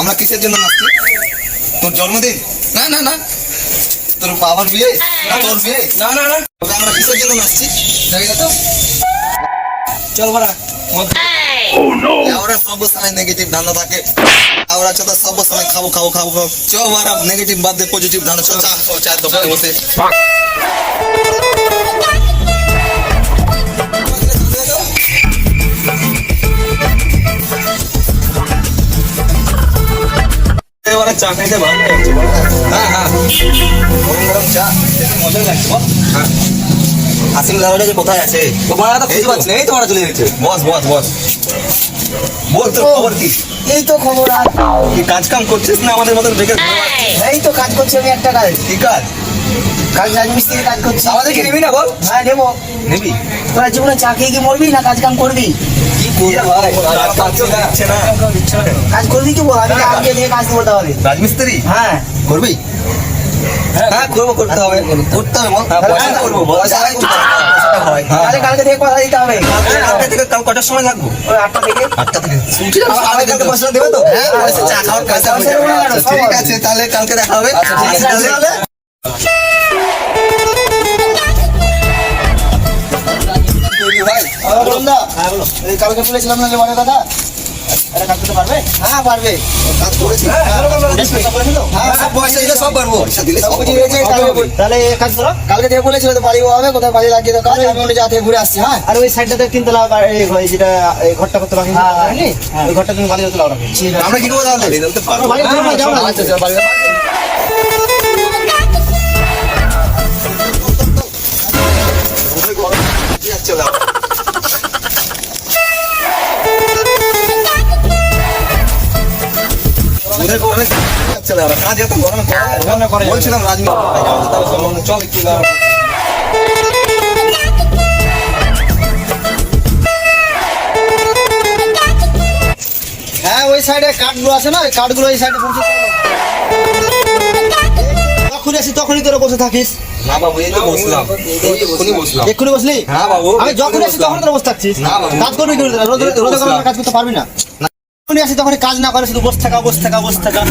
আমরা কিসের জন্য নাচছি? তোর জন্মদিন? না না না। তোর বাবার বিয়ে? না তোর বিয়ে? না না না। তবে আমরা কিসের জন্য নাচছি? জানি না তো। চল বাড়া ওরা সব সময় নেগেটিভ ধান্দা থাকে। সব সময় খাব খাব খাব খাব। চ ওরা নেগেটিভ বাদ দিয়ে পজিটিভ ধান্দা। চল চা চল, চায়ের দোকানে বসে। ওরা চা খাইতে ভালো লাগছে হ্যাঁ হ্যাঁ। গরম গরম চা খেতে মজাই লাগছে বল। হ্যাঁ। আসিম দাদাটা যে কোথায় আছে? তো তো খুঁজে পাচ্ছি না এই তো চলে গেছে। বস বস বস। বল তোর খবর কি? এই তো খবর আর কি কাজ কাম করছিস না আমাদের মতন বেকার এই। তো কাজ করছি আমি একটা কাজ। কি কাজ? কাজ রাজমিস্ত্রি কাজ করছি। আমাদেরকে নিবি না বল? হ্যাঁ নেব। নিবি? তোরা জীবনে চা খেয়ে কি মরবি না কাজ কাম করবি? কাজ করবি? কি বল আমি আজকে থেকে কাজ রাজমিস্ত্রি হ্যাঁ করবি হ্যাঁ। করব করতে হবে করতে হবে হ্যাঁ, পয়সা করব হয় হ্যাঁ। তাহলে কালকে থেকে কথা দিতে হবে। কালকে থেকে কটার সময় লাগবো? ওই আটটা থেকে। আটটা থেকে। আমাদের কালকে পয়সা দেবে তো? হ্যাঁ চা খাওয়ার পয়সা পয়সা দেবো না কেন, সব ঠিক আছে তাহলে কালকে দেখা হবে। এই কালকে বলেছিলাম না যে কথা এটা কাজ করতে পারবে? হ্যাঁ পারবে। কাজ করেছি। হ্যাঁ সব পারব। কালকে- তাহলে কাজ করো। কালকে থেকে বলেছিল তো বাড়ি হবে কোথায় বাড়ি লাগিয়ে দাও কাজ আমি ওটা যা ঘুরে আসছি হ্যাঁ। আর ওই সাইডটাতে তিনতলা এই যেটা এই ঘরটা করতে বাকি হ্যাঁ, হ্যাঁ। ওই ঘরটা তুমি আমরা কি করব তাহলে? ওদের গরমে কাজ এত গরমে করে বলছিলাম রাজনীতি চল কি হ্যাঁ ওই সাইডে কাঠগুলো আছে না ওই কাঠগুলো ওই সাইডে পৌঁছে যখন আসি তখনই তোরা বসে থাকিস। না বাবু এই তো বসলাম। এক্ষুনি বসলাম। এক্ষুনি বসলি? হ্যাঁ বাবু আমি যখন আসি তখন তোরা বসে থাকছিস। কাজ করবি কি কাজ করতে পারবি না? যখনই আসি তখন কাজ না করে শুধু বসে থাকা বসে থাকা বসে থাকা।